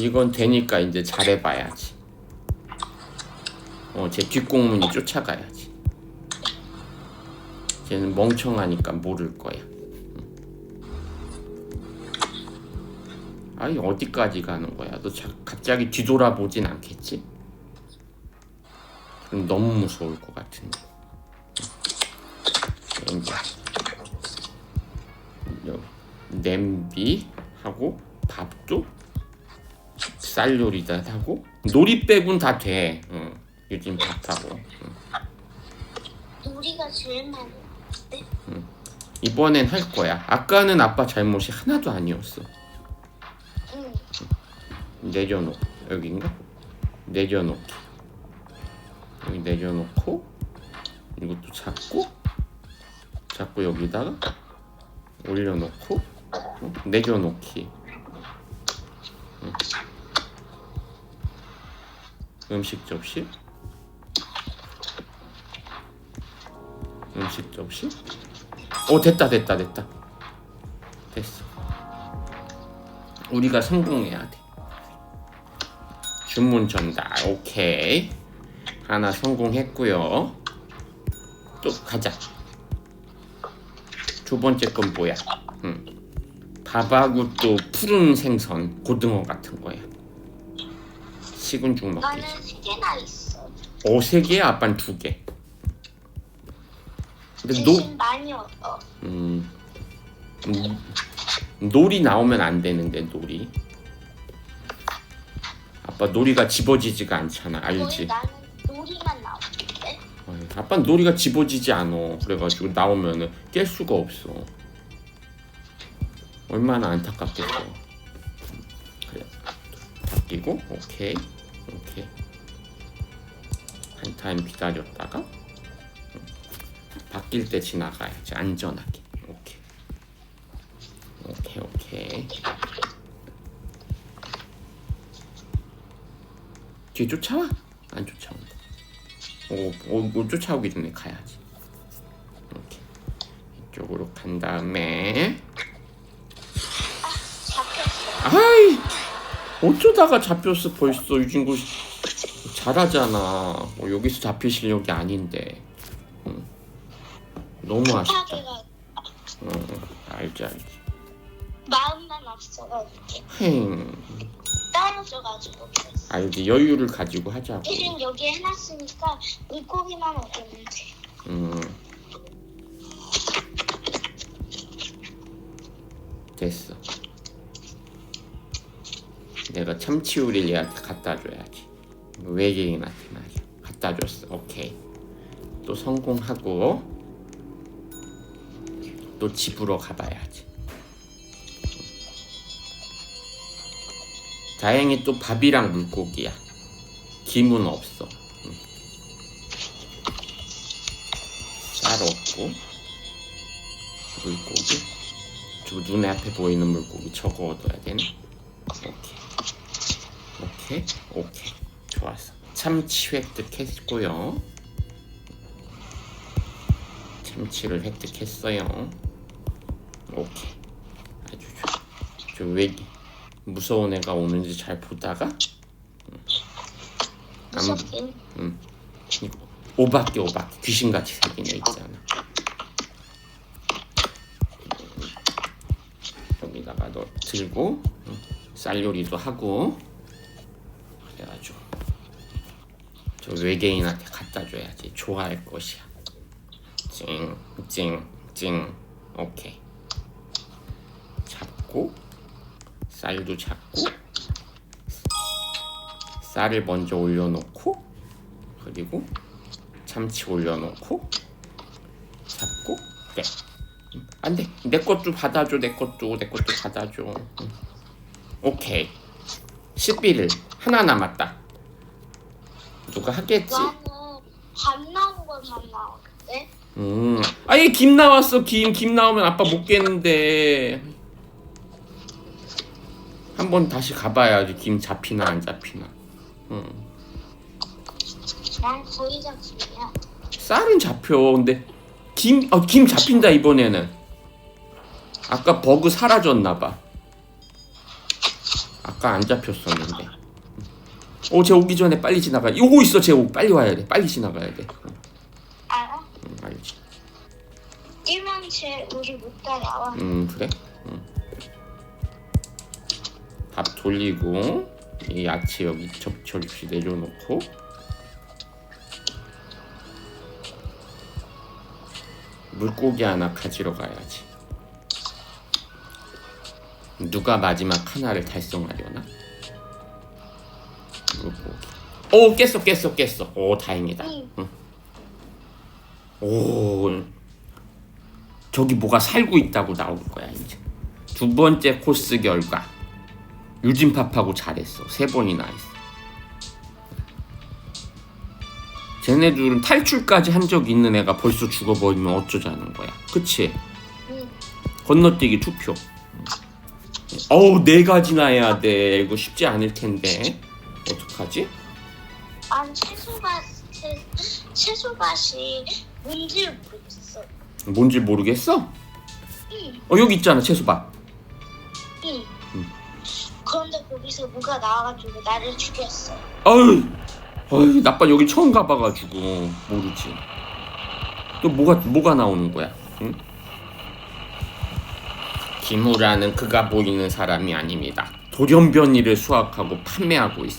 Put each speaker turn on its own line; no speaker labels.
이건 되니까 이제 잘해봐야지. 어, 제 뒷공문이 쫓아가야지. 쟤는 멍청하니까 모를 거야. 아니 어디까지 가는 거야? 너 자, 갑자기 뒤돌아보진 않겠지? 그럼 너무 무서울 것 같은데. 이제 냄비 하고 밥도 쌀 요리다 하고 놀이 빼곤 다 돼. 응. 요즘 밥하고. 응.
우리가 제일 많이 먹는데
이번엔 할 거야. 아까는 아빠 잘못이 하나도 아니었어.
응
내려놓 여기인가? 내려놓기. 여기 내려놓고 이것도 잡고 잡고 여기다가 올려놓고 어? 내려놓기. 응. 음식 접시. 음식 접시. 오 됐다 됐다 됐다. 됐어. 우리가 성공해야 돼. 주문 전달. 오케이. 하나 성공했고요. 또 가자. 두 번째 건 뭐야? 응. 밥하고 또 푸른 생선, 고등어 같은 거야. 식은 죽.
나는 세 개나 있어
오, 세 개야? 아빠는 두 개. 근데 노,
대신 많이 얻어
음, 음, 놀이 나오면 안 되는데 놀이. 아빠 놀이가 집어지지가 않잖아,
거의
알지?
나는 놀이만 나오는데
어이, 아빠는 놀이가 집어지지 않어. 그래가지고 나오면은 깰 수가 없어. 얼마나 안타깝겠어. 그래. 바뀌고, 오케이. 오케이. 한 타임 기다렸다가, 음, 바뀔 때 지나가야지. 안전하게. 오케이. 오케이, 오케이. 뒤에 쫓아와? 안 쫓아온다. 오, 오, 못 쫓아오기 전에 가야지. 이렇게 이쪽으로 간 다음에 아이 어쩌다가 잡혔어 벌써 유진구 잘하잖아. 뭐 여기서 잡힐 실력이 아닌데. 응. 너무 아쉽다. 응, 알지 알지.
마음만 앞서가지고
행
떨어져가지고 그랬어
알지 여유를 가지고 하자고.
대신 여기 해놨으니까 물고기만 얻으면 돼
음. 됐어. 내가 참치우리를 얘한테 갖다 줘야지. 외계인한테 말이야. 갖다 줬어. 오케이. 또 성공하고 또 집으로 가봐야지. 다행히 또 밥이랑 물고기야. 김은 없어. 쌀 없고 물고기 저 눈에 앞에 보이는 물고기 저거 얻어야 되네 오케이 오케이. 오케이. 좋았어. 참치 획득했고요. 참치를 획득했어요. 오케이. 아주 좋아. 저 왜 무서운 애가 오는지 잘 보다가? 음. 안
무섭긴
이거 오밖에 오밖에 귀신같이 생긴 애 있잖아. 여기다가 너 들고 응, 쌀요리도 하고 그래가지고 저 외계인한테 갖다 줘야지. 좋아할 것이야. 찡찡찡. 오케이. 잡고 쌀도 잡고 쌀을 먼저 올려놓고 그리고 참치 올려놓고 잡고 네. 음, 안돼. 내 것도 받아줘 내 것도. 내 것도 받아줘. 응. 오케이. 11일 하나 남았다 누가 하겠지?
나는 밥 나온 것만 나오는데
음 아예 김 나왔어 김 김 나오면 아빠 못 깨는데 한번 다시 가봐야지 김 잡히나 안 잡히나 음.
난 거의 잡히야
쌀은 잡혀. 근데 김, 어, 김 잡힌다 이번에는. 아까 버그 사라졌나 봐. 아까 안 잡혔었는데. 오, 쟤 오기 전에 빨리 지나가. 오고 있어, 쟤 오. 빨리 와야 돼. 빨리 지나가야 돼. 응,
알아?
응, 알지.
뛰면 쟤 우리 못 따라와.
음, 그래? 응. 밥 돌리고 이 야채 여기 접시 내려놓고 물고기 하나 가지러 가야지. 누가 마지막 하나를 달성하려나? 오 깼어 깼어 깼어. 오 다행이다.
응.
응. 오 저기 뭐가 살고 있다고 나올 거야 이제. 두 번째 코스 결과 유진팝하고 잘했어. 세 번이나 했어. 쟤네들은 탈출까지 한 적 있는 애가 벌써 죽어버리면 어쩌자는 거야. 그치?
응.
건너뛰기 투표. 어우 네 가지나 해야 돼. 이거 쉽지 않을 텐데. 어떡하지?
아니 채소밭 채, 채소밭이 뭔지 모르겠어.
뭔지 모르겠어?
응.
어 여기 있잖아 채소밭.
응.
응.
그런데 거기서 뭐가 나와가지고 나를 죽였어.
어휴, 어휴, 나빠 여기 처음 가봐가지고 모르지. 또 뭐가 뭐가 나오는 거야? 응? 김우라는 그가 보이는 사람이 아닙니다. 돌연변이를 수확하고 판매하고 있어.